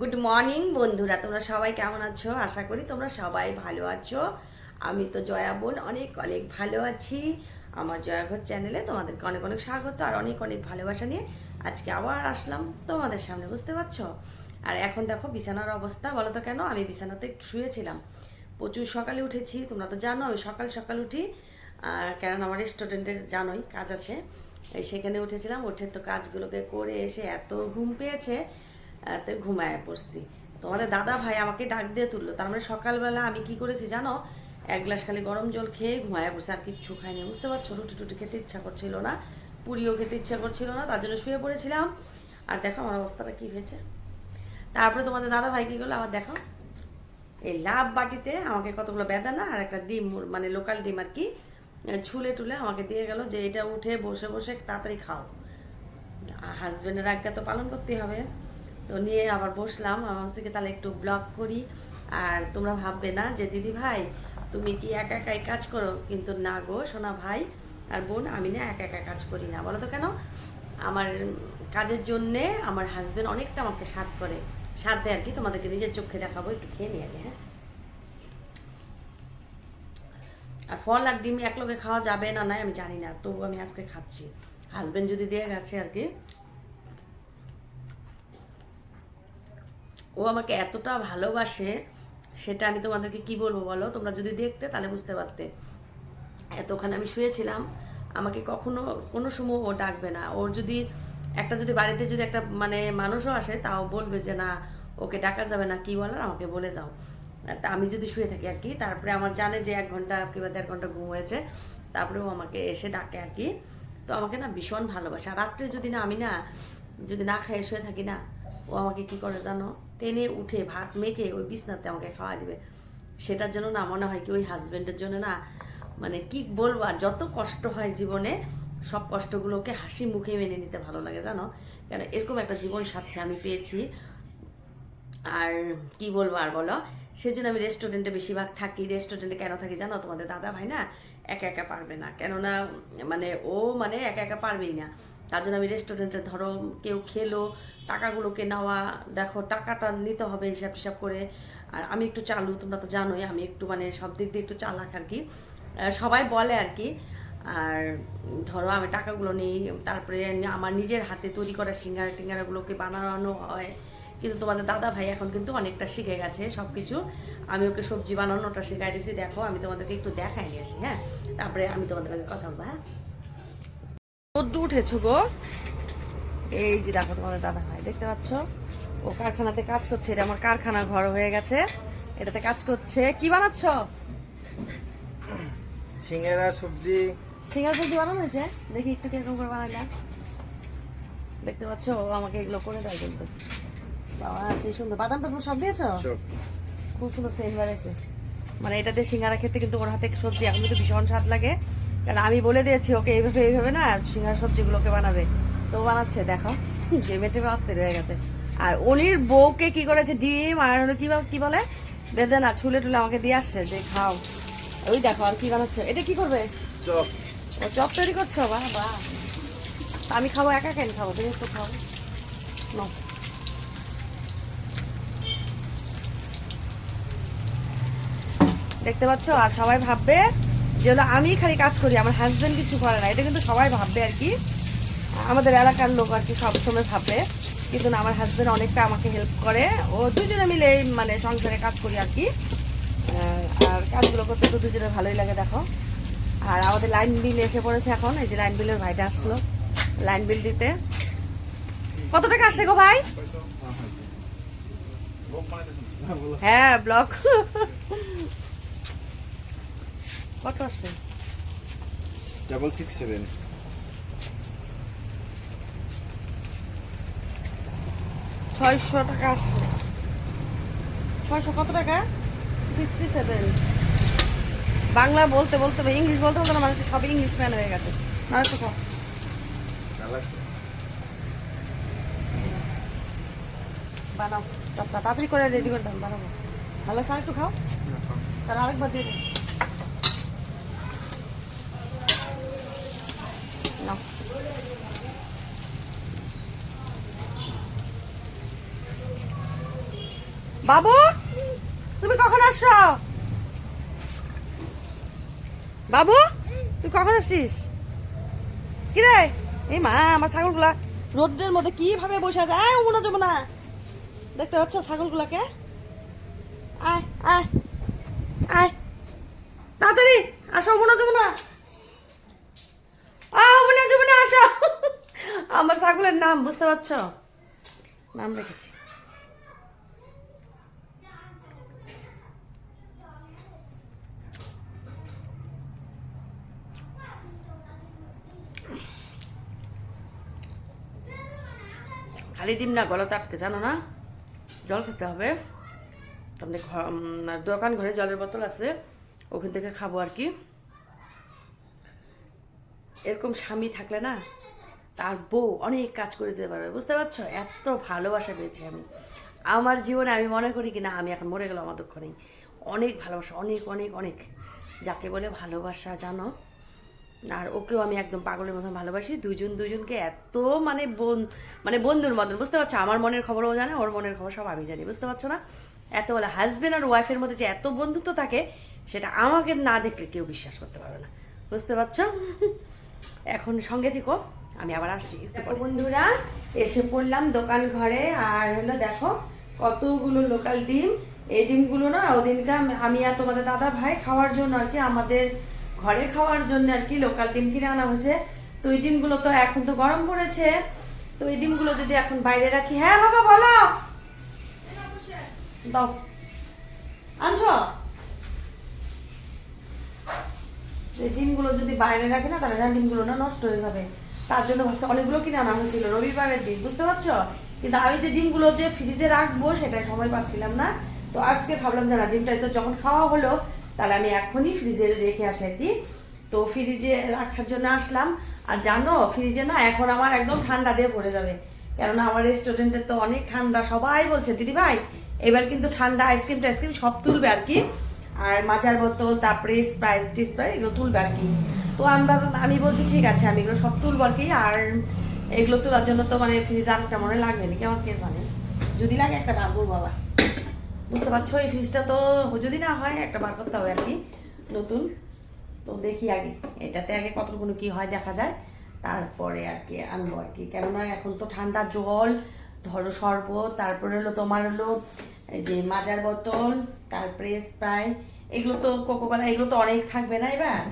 Good morning বন্ধুরা। তোমরা সবাই কেমন আছো? আশা করি তোমরা সবাই ভালো আছো। আমি তো জয়া বোন, অনেক অনেক ভালো আছি। আমার জয়া জয়াঘর চ্যানেলে তোমাদেরকে অনেক অনেক স্বাগত আর অনেক অনেক ভালোবাসা নিয়ে আজকে আবার আসলাম তোমাদের সামনে, বুঝতে পারছ? আর এখন দেখো বিছানার অবস্থা, বলো তো কেন? আমি বিছানাতে একটু শুয়েছিলাম। প্রচুর সকালে উঠেছি, তোমরা তো জানো আমি সকাল সকাল উঠি। কারণ আমার রেস্টুরেন্টের জানোই কাজ আছে। সেখানে উঠেছিলাম, উঠে তো কাজগুলোকে করে এসে এত ঘুম পেয়েছে। তো ঘুমায় পড়ছি। তোমাদের দাদা ভাই আমাকে ডাক দিয়ে তুললো। তার মানে সকালবেলা আমি কি করেছি জানো? এক গ্লাস খালি গরম জল খেয়ে ঘুমায় পড়ছি। আর কিচ্ছু খাইনি, বুঝতে পারছ? রুটি টুটি খেতে ইচ্ছা করছিল না। পুরিও খেতে ইচ্ছা করছিল না, তার জন্য শুয়ে পড়েছিলাম। আর দেখো আমার অবস্থাটা কি হয়েছে। তারপরে তোমাদের দাদা ভাই কি করল? আবার দেখো। এই লাভ বাটিতে আমাকে কতগুলো বেদানা আর একটা ডিম মানে লোকাল ডিম আর কি, ছুলে টুলে আমাকে দিয়ে গেল যে এটা উঠে বসে বসে তাড়াতাড়ি খাও। হাজবেন্ডের আজ্ঞা তো পালন করতেই হবে। তো নিয়ে আবার বসলাম। আমার হচ্ছে তাহলে একটু ব্লগ করি। আর তোমরা ভাববে না যে, দিদি ভাই, তুমি কি একা একাই কাজ করো? কিন্তু না গো, সোনা ভাই আর বোন, আমি না একা একা কাজ করি না। বলো তো কেন? আমার কাজের জন্যে আমার হাজবেন্ড অনেকটা আমাকে সাথ করে। সাথ দেয় আর কি, তোমাদেরকে নিজের চোখে দেখাবো, একটু খেয়ে নিয়ে আগে হ্যাঁ? আর ফল আর ডিম একলগে খাওয়া যাবে না নাই আমি জানি না, তবু আমি আজকে খাচ্ছি। হাজবেন্ড যদি দিয়ে গেছে আর কি ও আমাকে এতটা ভালোবাসে, সেটা আমি তোমাদেরকে কি বলব বলো? তোমরা যদি দেখতে তাহলে বুঝতে পারতে। এতক্ষণ আমি শুয়েছিলাম, আমাকে কখনো, কোনো সময় ও ডাকবে না। ওর যদি, একটা যদি বাড়িতে যদি একটা মানে মানুষও আসে, তাও বলবে যে, না, ওকে ডাকা যাবে না, কি বলার? আমাকে বলে যাও। তা আমি যদি শুয়ে থাকি আর কি, তারপরে আমার জানে যে এক ঘণ্টা কিংবা দেড় ঘণ্টা ঘুম হয়েছে, তারপরে ও আমাকে এসে ডাকে আর কি। তো আমাকে না ভীষণ ভালোবাসে। আর রাত্রে যদি না, আমি না, যদি না খাইয়ে শুয়ে থাকি না, ও আমাকে কি করে জানো? টেনে উঠে ভাত মেখে ওই বিছনাতে আমাকে খাওয়া দিবে। সেটার জন্য না মনে হয় কি ওই হাজবেন্ডের জন্য না মানে কি বলব, আর যত কষ্ট হয় জীবনে, সব কষ্টগুলোকে হাসি মুখে মেনে নিতে ভালো লাগে, জানো? কেন, এরকম একটা জীবন সাথে আমি পেয়েছি। আর কি বলব আর বলো? সেজন্য আমি রেস্টুরেন্টে বেশিরভাগ থাকি। রেস্টুরেন্টে কেন থাকি জানো? তোমাদের দাদা ভাই না একা একা পারবে না। কেননা মানে ও মানে একা একা পারবেই না। তার জন্য আমি রেস্টুরেন্টে ধরো কেউ খেলো, টাকাগুলোকে নেওয়া, দেখো টাকাটা নিতে হবে হিসাব হিসাব করে। আর আমি একটু চালু, তোমরা তো জানোই, আমি একটু মানে সব দিক দিয়ে একটু চালাক আর কি। সবাই বলে আর কি, আর ধরো আমি টাকাগুলো নিই, তারপরে আমার নিজের হাতে তৈরি করা সিঙ্গারা টিঙ্গারাগুলোকে বানানো হয়। কিন্তু তোমাদের দাদা ভাই এখন কিন্তু অনেকটা শিখে গেছে সব কিছু আমি ওকে সবজি বানানোটা শেখাই দিয়েছি, দেখো আমি তোমাদেরকে একটু দেখাই নিয়েছি হ্যাঁ? তারপরে আমি তোমাদের আগে কথা বলব হ্যাঁ? রোদ্দু উঠেছো গো। এই যে দেখো তোমাদের দাদা ভাই দেখতে পাচ্ছ? ও কারখানাতে কাজ করছে এটা আমার কারখানা ঘর হয়ে গেছে। এটাতে কাজ করছে। কি বানাচ্ছ? সিঙ্গারা সবজি। সিঙ্গার সবজি বানানো হয়েছে? দেখি একটু কীরকম করে বানাইলাম দেখতে পাচ্ছ? ও আমাকে এগুলো করে দেয় কিন্তু। বাবা সেই সুন্দর। বাদাম টাদাম সব দিয়েছ? খুব সুন্দর সেন্ট বেড়েছে মানে এটাতে সিঙ্গারা খেতে কিন্তু ওর হাতে সবজি এখন কিন্তু ভীষণ স্বাদ লাগে। কারণ আমি বলে দিয়েছি ওকে এইভাবে এইভাবে না সিঙ্গারা সবজিগুলোকে বানাবে। তো বানাচ্ছে দেখো। জেমে টেমে আসতে রয়ে গেছে। আর উনির বউকে কি করেছে? ডিম আর হলো কি কি বলে? বেদে না ছুলে টুলে আমাকে দিয়ে আসছে যে খাও। ওই দেখো আর কি বানাচ্ছে। এটা কি করবে? চপ। ও চপ তৈরি করছ? বাহ বাহ। তা আমি খাব একা কেন খাব? তুমি একটু খাও। নাও। দেখতে পাচ্ছ? আর সবাই ভাববে যে হলো আমি খালি কাজ করি আমার হাজবেন্ড কিছু করে না। এটা কিন্তু সবাই ভাববে আর কি। আমাদের এলাকার লোক আর কি সবসময় ভাববে। কিন্তু না আমার হাজবেন্ড অনেকটা আমাকে হেল্প করে। ও দুজনে মিলে মানে সংসারে কাজ করি আর কি। আর কাজগুলো করতে তো দুজনে ভালোই লাগে দেখো। আর আমাদের লাইন বিল এসে পড়েছে এখন। এই যে লাইন বিলের ভাইটা আসলো লাইন বিল দিতে। কত টাকা আসছে গো ভাই? হ্যাঁ ব্লক কত আসছে ডাবল সিক্স সেভেন ছয়শো টাকা আসছে ছয়শো কত টাকা? সিক্সটি সেভেন বাংলা বলতে বলতে ইংলিশ বলতে বলতে না মানুষের সব ইংলিশ ম্যান হয়ে গেছে। না তো। বানাও চপটা। তাড়াতাড়ি করে রেডি করে দাও বানাবো। ভালো স্যার একটু খাও। তাহলে আরেকবার দিয়ে দিন বাবু, তুমি কখন আসছো? বাবু, তুই কখন আসছিস? কি রে এই মা, আমার ছাগলগুলা রোদ্রের মধ্যে কীভাবে বসে আছে? আয় মনে যাব না। দেখতে পাচ্ছ ছাগলগুলাকে? আয় আয় আয়। তাড়াতাড়ি, আসো মনে যাব না আ মনে যাব না আসো আমার নাম বুঝতে পারছ? নাম রেখেছি। খালি ডিম না গলাতে আটকে, জানো না? জল খেতে হবে। তারপরে দোকান ঘরে জলের বোতল আছে। ওখান থেকে খাব আর কি। এরকম স্বামী থাকলে না তার বউ অনেক কাজ করে দিতে পারবে, বুঝতে পারছ? এত ভালোবাসা পেয়েছি আমি। আমার জীবনে আমি মনে করি কি, না, আমি এখন মরে গেলাম, আমার দুঃখ নেই। অনেক ভালোবাসা, অনেক অনেক অনেক। যাকে বলে ভালোবাসা, জানো? আর ওকেও আমি একদম পাগলের মতন ভালোবাসি। দুজন দুজনকে এত মানে বোন মানে বন্ধুর মতন, বুঝতে পারছ? আমার মনের খবরও জানে, ওর মনের খবর সব আমি জানি, বুঝতে পারছ না? এত বলে হাজব্যান্ড আর ওয়াইফের মধ্যে যে এত বন্ধুত্ব থাকে, সেটা আমাকে না দেখলে কেউ বিশ্বাস করতে পারবে না, বুঝতে পারছ? এখন সঙ্গে থেকো। আমি আবার আসছি। বন্ধুরা, এসে পড়লাম দোকান ঘরে, আর হলো দেখো কতগুলো লোকাল ডিম। এই ডিমগুলো না ওদিনকে আমি- আর তোমাদের দাদা ভাই খাওয়ার জন্য আর কি, আমাদের ঘরে খাওয়ার জন্য আর কি লোকাল ডিম কিনে আনা হয়েছে। তো এই ডিমগুলো তো এখন তো গরম পড়েছে। তো এই ডিমগুলো যদি এখন বাইরে রাখি হ্যাঁ বাবা, বলো। দাও। আনছো? এই ডিমগুলো যদি বাইরে রাখি না, তাহলে ডিমগুলো না নষ্ট হয়ে যাবে। তার জন্য ভাবছি, অনেকগুলো কিনে আনা হয়েছিল? রবিবারের দিন, বুঝতে পারছ? কিন্তু আমি যে ডিমগুলো যে ফ্রিজে রাখব, সেটা সময় পাচ্ছিলাম না। তো আজকে ভাবলাম যে না ডিমটা তো যখন খাওয়া হলো, তাহলে আমি এখনই ফ্রিজে রেখে আসি আর কি তো ফ্রিজে রাখার জন্য আসলাম। আর জানো ফ্রিজে না এখন আমার একদম ঠান্ডা দিয়ে পড়ে যাবে। কেননা আমার রেস্টুরেন্টের তো অনেক ঠান্ডা, সবাই বলছে, দিদি ভাই, এবার কিন্তু ঠান্ডা আইসক্রিম টাইসক্রিম সব তুলবে আর কি আর মাচার বোতল, তারপরে স্প্রাইট টিস্প্রাইট এগুলো তুলবে আর কি তো আমি আমি বলছি, ঠিক আছে, আমি এগুলো সব তুলবো আর কি আর এগুলো তোলার জন্য তো মানে ফ্রিজ আরেকটা মনে লাগবে নাকি? আমার কে জানে? যদি লাগে একটা বার করব আবার। বুঝতে পারছ? এই ফ্রিজটা তো যদি না হয় একটা বার করতে হবে আর কি নতুন। তো দেখি আগে, এটাতে আগে কতটুকু কি হয় দেখা যায়। তারপরে আর কি আনব আর কি কেননা এখন তো ঠান্ডা জল, ধরো শরবত, তারপরে হলো তোমার হলো এই যে মাজার বোতল, তারপরে স্প্রাই। এগুলো তো কোকোকোলা এগুলো তো অনেক থাকবে না এবার?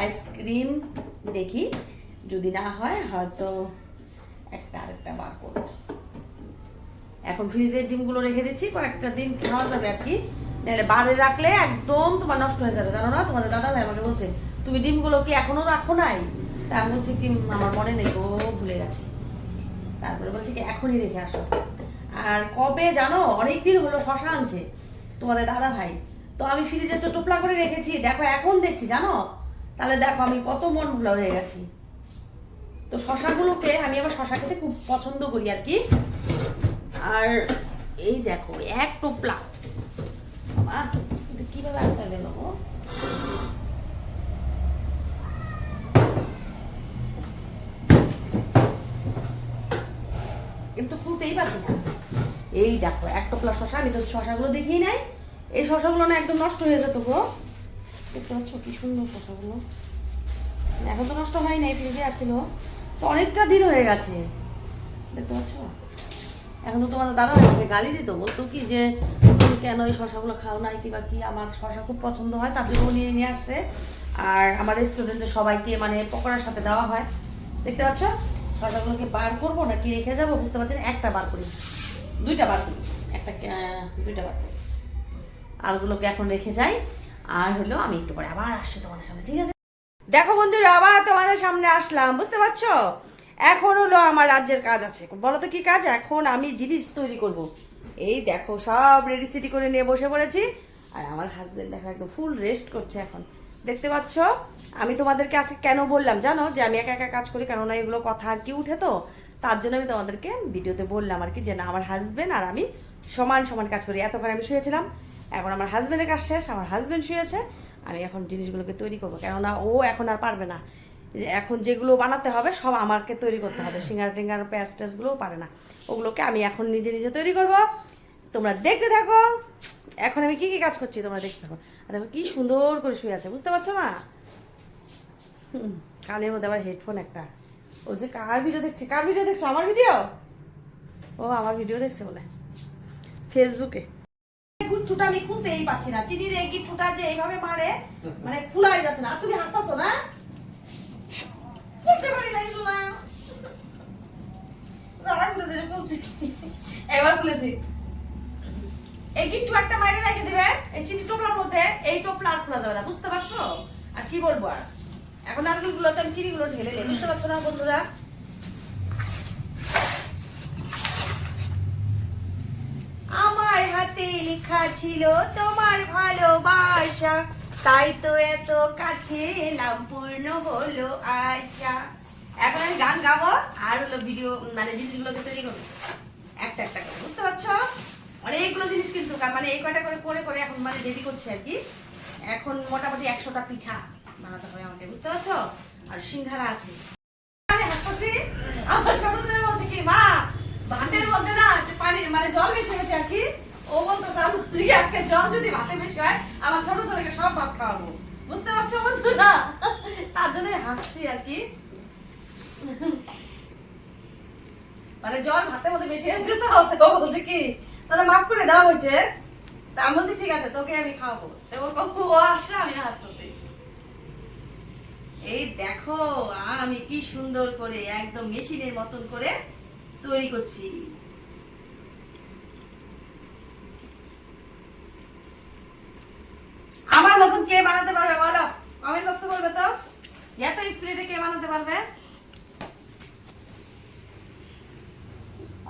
আইসক্রিম দেখি, যদি না হয় হয়তো একটা আরেকটা বার করব। এখন ফ্রিজের ডিমগুলো রেখে দিচ্ছি, কয়েকটা দিন খাওয়া যাবে আর কি। নাহলে বারে রাখলে একদম তোমার নষ্ট হয়ে যাবে, জানো না? তোমাদের দাদা ভাই আমাকে বলছে, তুমি ডিমগুলো কি এখনও রাখো নাই? তা আমি বলছি, কি আমার মনে নেই ও ভুলে গেছি। তারপরে বলছি কি, এখনই রেখে আসো। আর কবে জানো অনেক দিন হলো শশা আনছে তোমাদের দাদা ভাই। তো আমি ফ্রিজে তো টোপলা করে রেখেছি, দেখো এখন দেখছি, জানো? তাহলে দেখো আমি কত মন ভুলা হয়ে গেছি। তো শশাগুলোকে আমি আবার শশা খেতে খুব পছন্দ করি আর কি। আর এই দেখো এক টোপলা। বাবা, কীভাবে আটকা গেল গো? এম তো খুলতেই পারছি না। এই দেখো এক টোপলা শশা আমি তো শশাগুলো দেখিই নাই। এই শশাগুলো না একদম নষ্ট হয়ে যেত গো। দেখতে পাচ্ছ কি সুন্দর শশাগুলো এখন তো নষ্ট হয় নাই, ফ্রিজে তো অনেকটা দিন হয়ে গেছে। দেখতে পাচ্ছ? এখন তো তোমাদের দাদা আমাকে গালি দিত, বলতো কি যে, তুমি কেন এই শশাগুলো খাও নাই? কিবা কি আমার শশা খুব পছন্দ হয়? তার জন্য নিয়ে নিয়ে আসছে। আর আমার রেস্টুরেন্টে সবাইকে মানে পকোড়ার সাথে দেওয়া হয়। দেখতে পাচ্ছ? শশাগুলোকে বার করব নাকি রেখে যাব? বুঝতে পারছি না। একটা বার করি। দুইটা বার করি। একটা দুইটা বার করি। আলগুলোকে এখন রেখে যাই। আর হলো আমি একটু পরে আবার আসছি তোমাদের সামনে, ঠিক আছে? দেখো বন্ধুরা, আবার তোমাদের সামনে আসলাম, বুঝতে পারছ? এখন হলো আমার রাজ্যের কাজ আছে। বলো তো কি কাজ? এখন আমি জিনিস তৈরি করব। এই দেখো, সব রেডি সিটি করে নিয়ে বসে পড়েছি। আর আমার হাজবেন্ড দেখো একদম ফুল রেস্ট করছে এখন। দেখতে পাচ্ছ? আমি তোমাদেরকে আজকে কেন বললাম জানো? যে আমি একা একা কাজ করি, কেননা এগুলো কথা আর কি উঠে তো? তার জন্য আমি তোমাদেরকে ভিডিওতে বললাম আর কি যে না, আমার হাজবেন্ড আর আমি সমান সমান কাজ করি। এতক্ষণ আমি শুয়েছিলাম। এখন আমার হাজব্যান্ডের কাজ শেষ, আমার হাজব্যান্ড শুয়েছে, আমি এখন জিনিসগুলোকে তৈরি করব। কেননা ও এখন আর পারবে না। এখন যেগুলো বানাতে হবে, সব আমাকে তৈরি করতে হবে। সিঙ্গার টিঙ্গার প্যাঁচ ট্যাচগুলোও পারে না। ওগুলোকে আমি এখন নিজে নিজে তৈরি করব। তোমরা দেখতে থাকো। এখন আমি কি কি কাজ করছি তোমরা দেখতে থাকো। আর দেখো কি সুন্দর করে শুয়ে আছে, বুঝতে পারছ না? কানের মধ্যে আবার হেডফোন একটা। ও যে কার ভিডিও দেখছে? কার ভিডিও দেখছ? আমার ভিডিও ও আমার ভিডিও দেখছে বলে। ফেসবুকে গুচ্ছুটা আমি খুলতেই পাচ্ছি না। চিনির এই গিট্টুটা যে এইভাবে মারে মানে খোলাই যাচ্ছে না। তুমি হাসতাছো না? খুলতে পারি না। এবার খুলেছি। এই গিট্টু একটা মাইরে রেখে দিবে? এই চিনি টোপলার মধ্যে এই টোপলা আর খোলা যাবে না, বুঝতে পারছ? আর কি বলব আর? এখন নারকেল গুলোতে আমি চিনি গুলো ঢেলে বুঝতে পারছ না, বন্ধুরা আমার হাতে ছিল তোমার ভালোবাসা। তাই তো এত কাছে এলাম, পূর্ণ হলো আশা। এখন আমি গান গাবো, আর হলো ভিডিও মানে জিনিসগুলোকে তৈরি করব। একটা একটা করে, বুঝতে পারছ? অনেকগুলো জিনিস কিন্তু মানে এই কয়টা করে করে করে এখন মানে রেডি করছে আর কি। এখন মোটামুটি একশোটা পিঠা বানাতে হবে আমাকে, বুঝতে পারছ? আর সিঙ্গারা আছে। আমার ছোট ছেলে বলছে কি, মা, ভাতের মধ্যে না পানি মানে জল বেশি হয়েছে আর কি। ও বলতেছে আমি তুই আজকে জল যদি ভাতে বেশি হয়, আমার ছোট ছেলেকে সব ভাত খাওয়াবো? বুঝতে পারছ বন্ধুরা? তার জন্য হাসছি আর কি। মানে জল ভাতের মধ্যে বেশি হয়েছে তো তো বলছে কি, তাহলে মাফ করে দেওয়া হয়েছে তা আমি বলছি, ঠিক আছে, তোকে আমি খাওয়াবো। এবং ও আসলে আমি হাসতেছি। এই দেখো, আমি কি সুন্দর করে, একদম মেশিনের মতন করে তৈরি করছি আমার মতন কে বানাতে পারবে বলো? কমেন্ট বক্সে বলবে তো। এত স্পিরিটে কে বানাতে পারবে?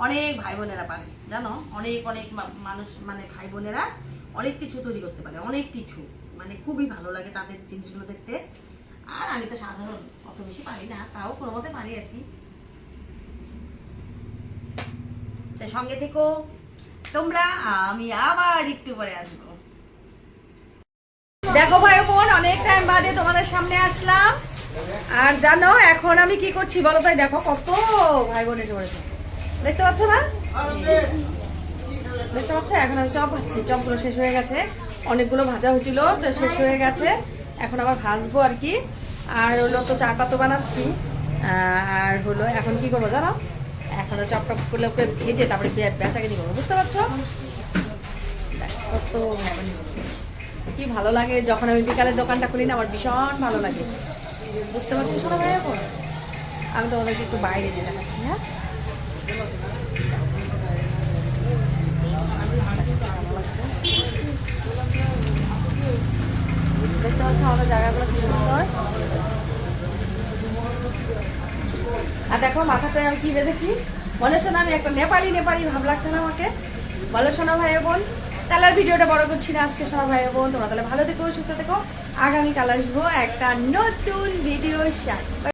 অনেক ভাই বোনেরা পারে, জানো? অনেক অনেক মানুষ মানে ভাই বোনেরা অনেক কিছু তৈরি করতে পারে, অনেক কিছু। মানে খুবই ভালো লাগে তাদের জিনিসগুলো দেখতে। আর আমি তো সাধারণ অত বেশি পারি না, তাও কোনো মতে পারি আর কি। সঙ্গে থেকো। তোমরা, আমি আবার একটু পরে আসব। দেখো ভাই বোন, অনেক টাইম বাদে তোমাদের সামনে আসলাম। আর জানো, এখন আমি কি করছি বলো তাই দেখো কত ভাই বোন এসে পড়েছে। দেখতে পাচ্ছ না? দেখতে পাচ্ছ? এখন আমি চপ ভাজছি। চপগুলো শেষ হয়ে গেছে। অনেকগুলো ভাজা হয়েছিল তো শেষ হয়ে গেছে। এখন আবার ভাজবো আর কি। আর হলো তো চাটা পাতো বানাচ্ছি। আর হলো এখন কি করব জানো? এখন চপ টপ করলে ভেজে তারপরে বে- বেচাকেনি করব, বুঝতে পারছ? কত কি ভালো লাগে? যখন আমি বিকালের দোকানটা খুলি না, আমার ভীষণ ভালো লাগে। বুঝতে পারছ শোনো ভাই এখন? আমি তোমাদেরকে একটু বাইরে দিয়ে দেখাচ্ছি হ্যাঁ? দেখতে পাচ্ছ আমাদের জায়গাগুলো কি সুন্দর? আর দেখো, মাথাতে আমি কি বেঁধেছি? মনে হচ্ছে না আমি একটা নেপালি নেপালি ভাব লাগছে না আমাকে? বলো সোনা ভাই বোন। তাহলে আর ভিডিওটা বড় করছি না। আজকে সবাই ভাই বোন, তোমরা তাহলে ভালো থেকো, সুস্থ থেকো। আগামীকাল আসব একটা নতুন ভিডিও সাথে।